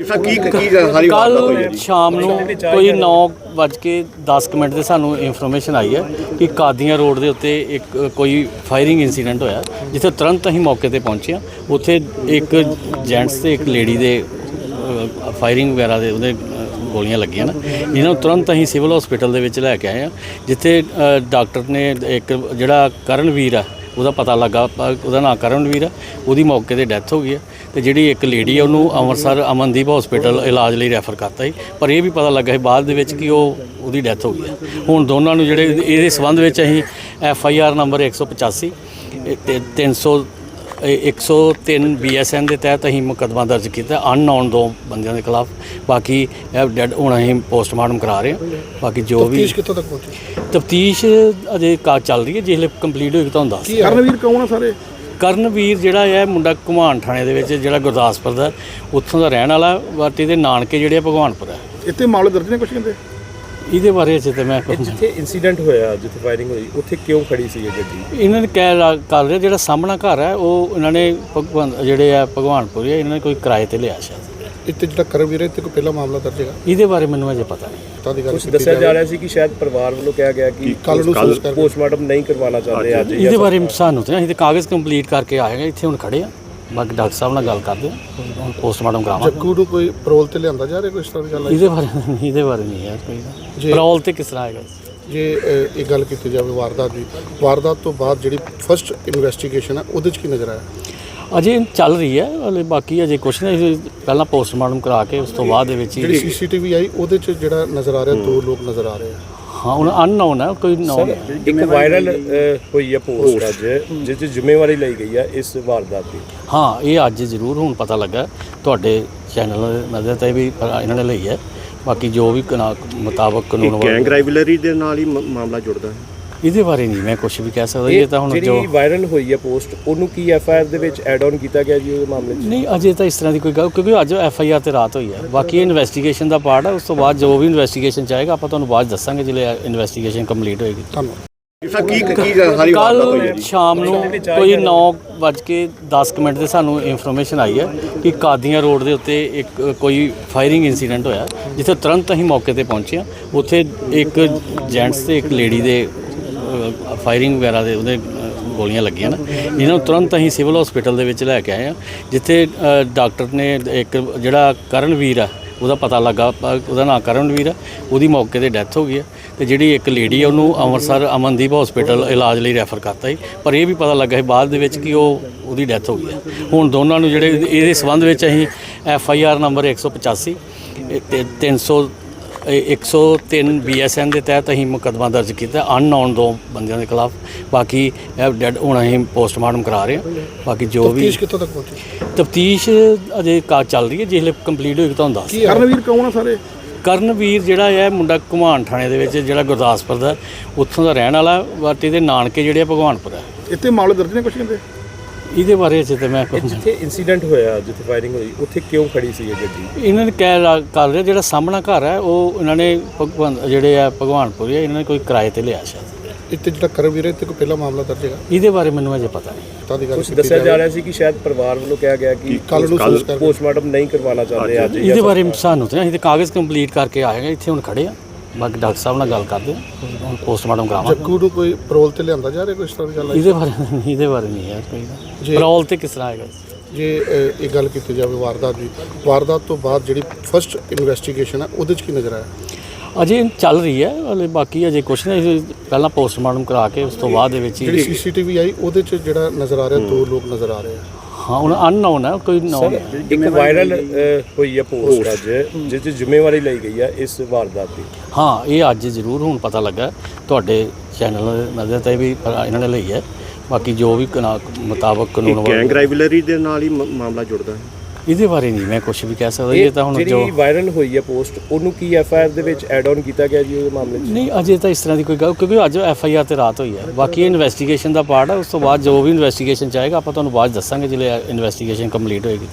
Sir ਕੀ ਕੀ ਸਾਰੀ ਕੱਲ ਸ਼ਾਮ ਨੂੰ ਕੋਈ 9:10 ਮਿੰਟ ਤੇ ਸਾਨੂੰ ਇਨਫੋਰਮੇਸ਼ਨ ਆਈ ਹੈ ਕਿ ਕਾਦੀਆਂ ਰੋਡ ਦੇ ਉੱਤੇ ਇੱਕ ਕੋਈ ਫਾਇਰਿੰਗ ਇਨਸੀਡੈਂਟ ਹੋਇਆ ਜਿੱਥੇ ਤੁਰੰਤ ਅਸੀਂ ਮੌਕੇ ਤੇ ਪਹੁੰਚੇ ਹਾਂ। ਉੱਥੇ ਇੱਕ ਜੈਂਟਸ ਤੇ ਇੱਕ ਲੇਡੀ ਦੇ ਫਾਇਰਿੰਗ ਵਗੈਰਾ ਦੇ ਉਹਦੇ ਗੋਲੀਆਂ ਲੱਗੀਆਂ ਨਾ। ਇਹਨਾਂ ਨੂੰ ਤੁਰੰਤ ਅਸੀਂ ਸਿਵਲ ਹਸਪੀਟਲ ਦੇ ਵਿੱਚ ਲੈ ਕੇ ਆਏ ਹਾਂ ਜਿੱਥੇ ਡਾਕਟਰ ਨੇ ਇੱਕ ਜਿਹੜਾ ਕਰਨਵੀਰ ਆ ਉਹਦਾ ਪਤਾ ਲੱਗਾ, ਉਹਦਾ ਨਾਮ ਕਰਨਵੀਰ ਆ, ਉਹਦੀ ਮੌਕੇ ਤੇ ਡੈਥ ਹੋ ਗਈ ਹੈ ਤੇ ਜਿਹੜੀ ਇੱਕ ਲੇਡੀ ਆ, ਉਹਨੂੰ ਅੰਮ੍ਰਿਤਸਰ ਅਮਨਦੀਪ ਹਸਪੀਟਲ ਇਲਾਜ ਲਈ ਰੈਫਰ ਕਰਤਾ ਸੀ। ਪਰ ਇਹ ਵੀ ਪਤਾ ਲੱਗਾ ਸੀ ਬਾਅਦ ਦੇ ਵਿੱਚ ਕਿ ਉਹ, ਉਹਦੀ ਡੈਥ ਹੋ ਗਈ ਹੈ ਹੁਣ ਦੋਨਾਂ ਨੂੰ ਜਿਹੜੇ ਇਹਦੇ ਸਬੰਧ ਵਿੱਚ ਅਸੀਂ ਐਫ ਆਈ ਆਰ ਨੰਬਰ 185 ਇਹ ਤੇ 300 ਇਹ 103 ਬੀਐਸਐਨ ਦੇ ਤਹਿਤ ਅਸੀਂ ਮੁਕੱਦਮਾ ਦਰਜ ਕੀਤਾ ਅਨਨੋਨ ਦੋ ਬੰਦਿਆਂ ਦੇ ਖਿਲਾਫ। ਬਾਕੀ ਇਹ ਡੈਡ ਹੁਣ ਅਸੀਂ ਪੋਸਟਮਾਰਟਮ ਕਰਾ ਰਹੇ ਹਾਂ। ਬਾਕੀ ਜੋ ਵੀ ਤੀਸ਼ ਕਿੱਥੋਂ ਤੱਕ ਪਹੁੰਚੀ? ਤਫਤੀਸ਼ ਅਜੇ ਕਾ ਚੱਲ ਰਹੀ ਹੈ ਜਿਸਲੇ ਕੰਪਲੀਟ ਹੋਏਗੀ ਤੁਹਾਨੂੰ ਦੱਸ ਕੀ ਕਰਨਵੀਰ ਕੌਣ ਆ ਸਾਰੇ? ਕਰਨਵੀਰ ਜਿਹੜਾ ਹੈ ਮੁੰਡਾ ਘੁਮਾਣ ਥਾਣੇ ਦੇ ਵਿੱਚ ਜਿਹੜਾ ਗੁਰਦਾਸਪੁਰ ਦਾ ਉੱਥੋਂ ਦਾ ਰਹਿਣ ਵਾਲਾ ਬਟ ਇਹਦੇ ਨਾਨਕੇ ਜਿਹੜੇ ਭਗਵਾਨਪੁਰ ਹੈ। ਇੱਥੇ ਮਾਮਲੇ ਦਰਜ ਨੇ ਕੁਛ ਕਹਿੰਦੇ? ਇਹਦੇ ਬਾਰੇ ਅਜੇ ਤੇ ਮੈਂ ਕੁਛ ਨਹੀਂ- ਜਿੱਥੇ ਇਨਸੀਡੈਂਟ ਹੋਇਆ ਜਿੱਥੇ ਫਾਇਰਿੰਗ ਹੋਈ ਉੱਥੇ ਕਿਉਂ ਖੜੀ ਸੀ ਇਹ ਗੱਡੀ? ਇਹਨਾਂ ਨੇ ਕਹਿ ਕਰ ਰਿਹਾ ਜਿਹੜਾ ਸਾਹਮਣਾ ਘਰ ਹੈ ਉਹ ਇਹਨਾਂ ਨੇ ਭਗਵਾਨ ਜਿਹੜੇ ਆ ਭਗਵਾਨਪੁਰ ਹੈ ਇਹਨਾਂ ਨੇ ਕੋਈ ਕਿਰਾਏ ਤੇ ਲਿਆ ਸ਼ਾਇਦ ਇੱਥੇ ਜਿਹੜਾ ਕਰਨਵੀਰ ਹੈ ਇੱਥੇ ਕੋਈ ਪਹਿਲਾ ਮਾਮਲਾ ਦਰਜ ਹੈਗਾ? ਇਹਦੇ ਬਾਰੇ ਮੈਨੂੰ ਅਜੇ ਪਤਾ ਨਹੀਂ। ਤਾਂ ਦੀ ਗੱਲ ਕੁਝ ਦੱਸਿਆ ਜਾ ਰਿਹਾ ਸੀ ਕਿ ਸ਼ਾਇਦ ਪਰਿਵਾਰ ਵੱਲੋਂ ਕਿਹਾ ਗਿਆ ਕਿ ਕੱਲ ਨੂੰ ਸੰਸਕਾਰ ਪੋਸਟਮਾਰਟਮ ਨਹੀਂ ਕਰਵਾਉਣਾ ਚਾਹੁੰਦੇ ਅੱਜ ਇਹਦੇ ਬਾਰੇ ਸਾਨੂੰ ਤੇ ਅਸੀਂ ਤੇ ਕਾਗਜ਼ ਕੰਪਲੀਟ ਕਰਕੇ ਆਏ ਹਾਂ ਇੱਥੇ ਹੁਣ ਖੜੇ ਆ। ਬਾਕੀ ਡਾਕਟਰ ਸਾਹਿਬ ਨਾਲ ਗੱਲ ਕਰਦੇ ਹਾਂ ਹੁਣ ਪੋਸਟਮਾਰਟਮ ਕਰਾਵਾਂਗੇ ਜੱਗੂ ਨੂੰ ਕੋਈ ਪਰੋਲ ਤੇ ਲਿਆਂਦਾ ਜਾ ਰਿਹਾ ਕੋਈ ਇਸ ਤਰ੍ਹਾਂ ਦੀ ਗੱਲ ਇਹਦੇ ਬਾਰੇ ਨਹੀਂ ਇਹਦੇ ਬਾਰੇ ਨਹੀਂ ਯਾਰ ਕੋਈ। ਜੇ- ਪਰੋਲ ਤੇ ਕਿਸ ਤਰ੍ਹਾਂ ਆਏਗਾ ਜੇ ਅ, ਇਹ ਗੱਲ ਕੀਤੀ ਜਾਵੇ ਵਾਰਦਾਤ ਦੀ ਵਾਰਦਾਤ ਤੋਂ ਬਾਅਦ ਜਿਹੜੀ ਫਰਸਟ ਇਨਵੈਸਟੀਗੇਸ਼ਨ ਹੈ ਉਹਦੇ 'ਚ ਕੀ ਨਜ਼ਰ ਆਇਆ? ਅਜੇ ਚੱਲ ਰਹੀ ਹੈ ਹਲੇ ਬਾਕੀ ਅਜੇ ਕੁਛ ਨਹੀਂ ਅਸੀਂ ਪਹਿਲਾਂ ਪੋਸਟਮਾਰਟਮ ਕਰਾ ਕੇ ਉਸ ਤੋਂ ਬਾਅਦ ਦੇ ਵਿੱਚ ਜਿਹੜੀ ਹੀ ਸੀਸੀਟੀਵੀ ਆਈ ਉਹਦੇ 'ਚ ਜਿਹੜਾ ਨਜ਼ਰ ਆ ਰਿਹਾ ਦੋ ਲੋਕ ਨਜ਼ਰ ਆ ਰਹੇ ਆ। ਹਾਂ ਹੁਣ ਅਨਨੋਨ ਹੈ ਕੋਈ ਨੋਨ ਇੱਕ ਵਾਇਰਲ ਹੋਈ ਹੈ ਪੋਸਟ ਅੱਜ ਜਿਸ ਦੀ ਜ਼ਿੰਮੇਵਾਰੀ ਲਈ ਗਈ ਹੈ ਇਸ ਵਾਰਦਾਤ ਦੀ। ਹਾਂ ਇਹ ਅੱਜ ਜ਼ਰੂਰ ਹੁਣ ਪਤਾ ਲੱਗਾ। ਤੁਹਾਡੇ ਚੈਨਲ ਦੇ ਨਜ਼ਰ ਤੇ ਵੀ ਇਹਨਾਂ ਨੇ ਲਈ ਹੈ। ਬਾਕੀ ਜੋ ਵੀ ਮੁਤਾਬਕ ਕਾਨੂੰਨ ਗੈਂਗ ਰਾਈਵਲਰੀ ਦੇ ਨਾਲ ਹੀ ਮਾਮਲਾ ਜੁੜਦਾ ਹੈ। ਇਹਦੇ ਬਾਰੇ ਨਹੀਂ ਮੈਂ ਕੁਝ ਵੀ ਕਹਿ ਸਕਦਾ ਇਹ ਤਾਂ ਹੁਣ ਜੋ ਜਿਹੜੀ ਵਾਇਰਲ ਹੋਈ ਹੈ ਪੋਸਟ ਉਹਨੂੰ ਕੀ ਐਫ ਆਈ ਆਰ ਦੇ ਵਿੱਚ ਐਡ ਆਨ ਕੀਤਾ ਗਿਆ ਜੀ ਉਹਦੇ ਮਾਮਲੇ 'ਚ? ਨਹੀਂ ਅਜੇ ਤਾਂ ਇਸ ਤਰ੍ਹਾਂ ਦੀ ਕੋਈ ਗੱਲ ਕਿਉਂਕਿ ਅੱਜ ਐਫ ਆਈ ਆਰ ਤੇ ਰਾਤ ਹੋਈ ਹੈ ਬਾਕੀ ਇਨਵੈਸਟੀਗੇਸ਼ਨ ਦਾ ਪਾਰਟ ਹੈ ਉਸ ਤੋਂ ਬਾਅਦ ਜੋ ਵੀ ਇਨਵੈਸਟੀਗੇਸ਼ਨ ਚਾਹੇਗਾ ਆਪਾਂ ਤੁਹਾਨੂੰ ਬਾਅਦ ਦੱਸਾਂਗੇ ਜਦੋਂ ਇਨਵੈਸਟੀਗੇਸ਼ਨ ਕੰਪਲੀਟ ਹੋਏਗੀ। ਧੰਨਵਾਦ। ਸਰ ਕੀ ਕੀ ਸਾਰੀ ਵਾਰਦਾਤ ਹੋਈ ਹੈ ਸ਼ਾਮ ਨੂੰ ਕੋਈ 9:10 ਮਿੰਟ ਤੇ ਸਾਨੂੰ ਇਨਫੋਰਮੇਸ਼ਨ ਆਈ ਹੈ ਕਿ ਕਾਦੀਆਂ ਰੋਡ ਦੇ ਉੱਤੇ ਇੱਕ ਕੋਈ ਫਾਇਰਿੰਗ ਇਨਸੀਡੈਂਟ ਹੋਇਆ ਜਿੱਥੇ ਤੁਰੰਤ ਅਸੀਂ ਮੌਕੇ ਤੇ ਪਹੁੰਚੇ ਹਾਂ। ਉੱਥੇ ਇੱਕ ਜੈਂਟਸ ਤੇ ਇੱਕ ਲੇਡੀ ਦੇ ਫਾਇਰਿੰਗ ਵਗੈਰਾ ਦੇ ਉਹਦੇ ਗੋਲੀਆਂ ਲੱਗੀਆਂ ਨਾ, ਇਹਨਾਂ ਨੂੰ ਤੁਰੰਤ ਅਸੀਂ ਸਿਵਲ ਹਸਪੀਟਲ ਦੇ ਵਿੱਚ ਲੈ ਕੇ ਆਏ ਹਾਂ, ਜਿੱਥੇ ਡਾਕਟਰ ਨੇ ਇੱਕ ਜਿਹੜਾ ਕਰਨਵੀਰ ਆ, ਉਹਦਾ ਪਤਾ ਲੱਗਾ, ਉਹਦਾ ਨਾਮ ਕਰਨਵੀਰ ਆ, ਉਹਦੀ ਮੌਕੇ ਤੇ ਡੈਥ ਹੋ ਗਈ ਹੈ ਤੇ ਜਿਹੜੀ ਇੱਕ ਲੇਡੀ ਆ, ਉਹਨੂੰ ਅੰਮ੍ਰਿਤਸਰ ਅਮਨਦੀਪ ਹਸਪੀਟਲ ਇਲਾਜ ਲਈ ਰੈਫਰ ਕਰਤਾ ਸੀ, ਪਰ ਇਹ ਵੀ ਪਤਾ ਲੱਗਾ ਸੀ ਬਾਅਦ ਦੇ ਵਿੱਚ ਕਿ ਉਹ, ਉਹਦੀ ਡੈਥ ਹੋ ਗਈ ਹੈ ਹੁਣ ਦੋਨਾਂ ਨੂੰ ਜਿਹੜੇ ਇਹਦੇ ਸਬੰਧ ਵਿੱਚ ਅਸੀਂ ਐਫ ਆਈ ਆਰ ਨੰਬਰ 185 ਇਹ ਤੇ 300 ਇਹ 103 ਬੀਐਸਐਨ ਦੇ ਤਹਿਤ ਅਸੀਂ ਮੁਕੱਦਮਾ ਦਰਜ ਕੀਤਾ ਅਨਨੋਨ ਦੋ ਬੰਦਿਆਂ ਦੇ ਖਿਲਾਫ। ਬਾਕੀ ਇਹ ਡੈਡ ਹੁਣ ਅਸੀਂ ਪੋਸਟਮਾਰਟਮ ਕਰਾ ਰਹੇ ਹਾਂ। ਬਾਕੀ ਜੋ ਵੀ ਤੀਸ਼ ਕਿੱਥੋਂ ਤੱਕ ਪਹੁੰਚੀ? ਤਫਤੀਸ਼ ਅਜੇ ਕਾ ਚੱਲ ਰਹੀ ਹੈ ਜਿਸਲੇ ਕੰਪਲੀਟ ਹੋਏਗੀ ਤੁਹਾਨੂੰ ਦੱਸ ਕੀ ਕਰਨਵੀਰ ਕੌਣ ਆ ਸਾਰੇ? ਕਰਨਵੀਰ ਜਿਹੜਾ ਹੈ ਮੁੰਡਾ ਘੁਮਾਣ ਥਾਣੇ ਦੇ ਵਿੱਚ ਜਿਹੜਾ ਗੁਰਦਾਸਪੁਰ ਦਾ ਉੱਥੋਂ ਦਾ ਰਹਿਣ ਵਾਲਾ ਬਟ ਇਹਦੇ ਨਾਨਕੇ ਜਿਹੜੇ ਆ ਭਗਵਾਨਪੁਰ ਹੈ ਇੱਥੇ ਮਾਮਲੇ ਦਰਜ ਨੇ ਕੁਛ ਕਹਿੰਦੇ? ਇਹਦੇ ਬਾਰੇ ਅਜੇ ਤੇ ਮੈਂ ਕੁਛ ਨਹੀਂ- ਜਿੱਥੇ ਇਨਸੀਡੈਂਟ ਹੋਇਆ ਜਿੱਥੇ ਫਾਇਰਿੰਗ ਹੋਈ ਉੱਥੇ ਕਿਉਂ ਖੜੀ ਸੀ ਇਹ ਗੱਡੀ? ਇਹਨਾਂ ਨੇ ਕਹਿ ਰਾ- ਕਰ ਰਿਹਾ ਜਿਹੜਾ ਸਾਹਮਣਾ ਘਰ ਹੈ ਉਹ ਇਹਨਾਂ ਨੇ ਭਗਵਾਨ ਜਿਹੜੇ ਆ ਭਗਵਾਨਪੁਰ ਇਹਨਾਂ ਨੇ ਕੋਈ ਕਿਰਾਏ ਤੇ ਲਿਆ ਸ਼ਾਇਦ। ਇੱਥੇ ਜਿਹੜਾ ਕਰਨਵੀਰ ਹੈ ਇੱਥੇ ਕੋਈ ਪਹਿਲਾ ਮਾਮਲਾ ਦਰਜ ਹੈਗਾ? ਇਹਦੇ ਬਾਰੇ ਮੈਨੂੰ ਅਜੇ ਪਤਾ ਨਹੀਂ। ਤਾਂ ਦੀ ਗੱਲ ਕੁਝ ਦੱਸਿਆ ਜਾ ਰਿਹਾ ਸੀ ਕਿ ਸ਼ਾਇਦ ਪਰਿਵਾਰ ਵੱਲੋਂ ਕਿਹਾ ਗਿਆ ਕਿ ਕੱਲ ਨੂੰ ਸੰਸਕਾਰ ਪੋਸਟਮਾਰਟਮ ਨਹੀਂ ਕਰਵਾਉਣਾ ਚਾਹੁੰਦੇ ਅੱਜ ਇਹਦੇ ਬਾਰੇ ਸਾਨੂੰ ਤੇ ਅਸੀਂ ਤੇ ਕਾਗਜ਼ ਕੰਪਲੀਟ ਕਰਕੇ ਆਏ ਹਾਂ ਇੱਥੇ ਹੁਣ ਖੜੇ ਆ। ਬਾਕੀ ਡਾਕਟਰ ਸਾਹਿਬ ਨਾਲ ਗੱਲ ਕਰਦੇ ਹਾਂ ਹੁਣ ਪੋਸਟਮਾਰਟਮ ਕਰਾਵਾਂਗੇ। ਜੱਗੂ ਨੂੰ ਕੋਈ ਪਰੋਲ ਤੇ ਲਿਆਂਦਾ ਜਾ ਰਿਹਾ ਕੋਈ ਇਸ ਤਰ੍ਹਾਂ ਦੀ ਗੱਲ ਇਹਦੇ ਬਾਰੇ ਨਹੀਂ ਇਹਦੇ ਬਾਰੇ ਨਹੀਂ ਯਾਰ ਕੋਈ। ਜੇ- ਪਰੋਲ ਤੇ ਕਿਸ ਤਰ੍ਹਾਂ ਆਏਗਾ? ਜੇ ਅ, ਇਹ ਗੱਲ ਕੀਤੀ ਜਾਵੇ ਵਾਰਦਾਤ ਦੀ ਵਾਰਦਾਤ ਤੋਂ ਬਾਅਦ ਜਿਹੜੀ ਫਰਸਟ ਇਨਵੈਸਟੀਗੇਸ਼ਨ ਹੈ ਉਹਦੇ 'ਚ ਕੀ ਨਜ਼ਰ ਆਇਆ? ਅਜੇ ਚੱਲ ਰਹੀ ਹੈ ਹਲੇ ਬਾਕੀ ਅਜੇ ਕੁਛ ਨਹੀਂ ਪਹਿਲਾਂ ਪੋਸਟਮਾਰਟਮ ਕਰਾ ਕੇ ਉਸ ਤੋਂ ਬਾਅਦ ਦੇ ਵਿੱਚ ਜਿਹੜੀ ਹੀ ਸੀਸੀਟੀਵੀ ਆਈ ਉਹਦੇ 'ਚ ਜਿਹੜਾ ਨਜ਼ਰ ਆ ਰਿਹਾ ਦੋ ਲੋਕ ਨਜ਼ਰ ਆ ਰਹੇ ਆ। ਹਾਂ ਹੁਣ ਅਨਨੋਨ ਹੈ ਕੋਈ ਨੋਨ ਇੱਕ ਵਾਇਰਲ ਹੋਈ ਹੈ ਪੋਸਟ ਅੱਜ ਜਿਸ ਦੀ ਜ਼ਿੰਮੇਵਾਰੀ ਲਈ ਗਈ ਹੈ ਇਸ ਵਾਰਦਾਤ ਦੀ। ਹਾਂ ਇਹ ਅੱਜ ਜ਼ਰੂਰ ਹੁਣ ਪਤਾ ਲੱਗਾ। ਤੁਹਾਡੇ ਚੈਨਲ ਨਜ਼ਰ ਤੇ ਵੀ ਇਹਨਾਂ ਨੇ ਲਈ ਹੈ। ਬਾਕੀ ਜੋ ਵੀ ਮੁਤਾਬਕ ਕਾਨੂੰਨ ਵਾ- ਗੈਂਗ ਰਾਈਵਲਰੀ ਦੇ ਨਾਲ ਹੀ ਮਾਮਲਾ ਜੁੜਦਾ ਹੈ। ਇਹਦੇ ਬਾਰੇ ਨਹੀਂ ਮੈਂ ਕੁਝ ਵੀ ਕਹਿ ਸਕਦਾ ਇਹ ਤਾਂ ਹੁਣ ਜੋ ਜਿਹੜੀ ਵਾਇਰਲ ਹੋਈ ਹੈ ਪੋਸਟ ਉਹਨੂੰ ਕੀ ਐਫ ਆਈ ਆਰ ਦੇ ਵਿੱਚ ਐਡ ਆਨ ਕੀਤਾ ਗਿਆ ਜੀ ਉਹਦੇ ਮਾਮਲੇ 'ਚ? ਨਹੀਂ ਅਜੇ ਤਾਂ ਇਸ ਤਰ੍ਹਾਂ ਦੀ ਕੋਈ ਗੱਲ ਕਿਉਂਕਿ ਅੱਜ ਐਫ ਆਈ ਆਰ ਤੇ ਰਾਤ ਹੋਈ ਹੈ। ਬਾਕੀ ਇਹ ਇਨਵੈਸਟੀਗੇਸ਼ਨ ਦਾ ਪਾਰਟ ਹੈ ਉਸ ਤੋਂ ਬਾਅਦ ਜੋ ਵੀ ਇਨਵੈਸਟੀਗੇਸ਼ਨ ਚਾਹੇਗਾ ਆਪਾਂ ਤੁਹਾਨੂੰ ਬਾਅਦ 'ਚ ਦੱਸਾਂਗੇ ਜਦੋਂ ਇਨਵੈਸਟੀਗੇਸ਼ਨ ਕੰਪਲੀਟ ਹੋਏਗੀ।